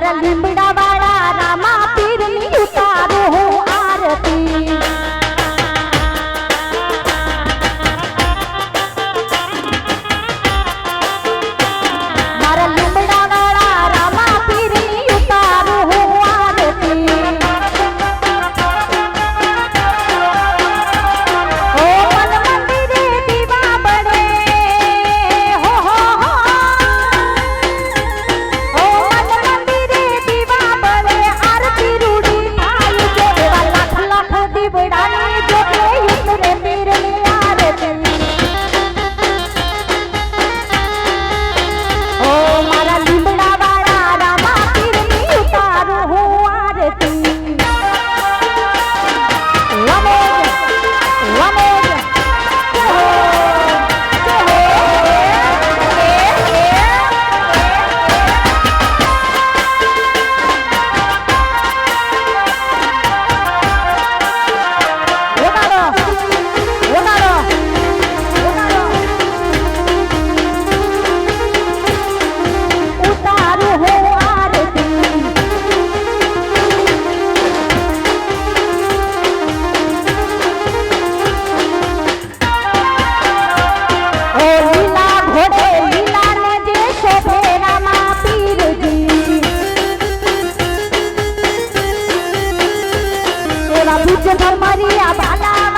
பரல் விம்பிடவாடா ராமா বালা বুঝে ধর্মারিয়া বালা।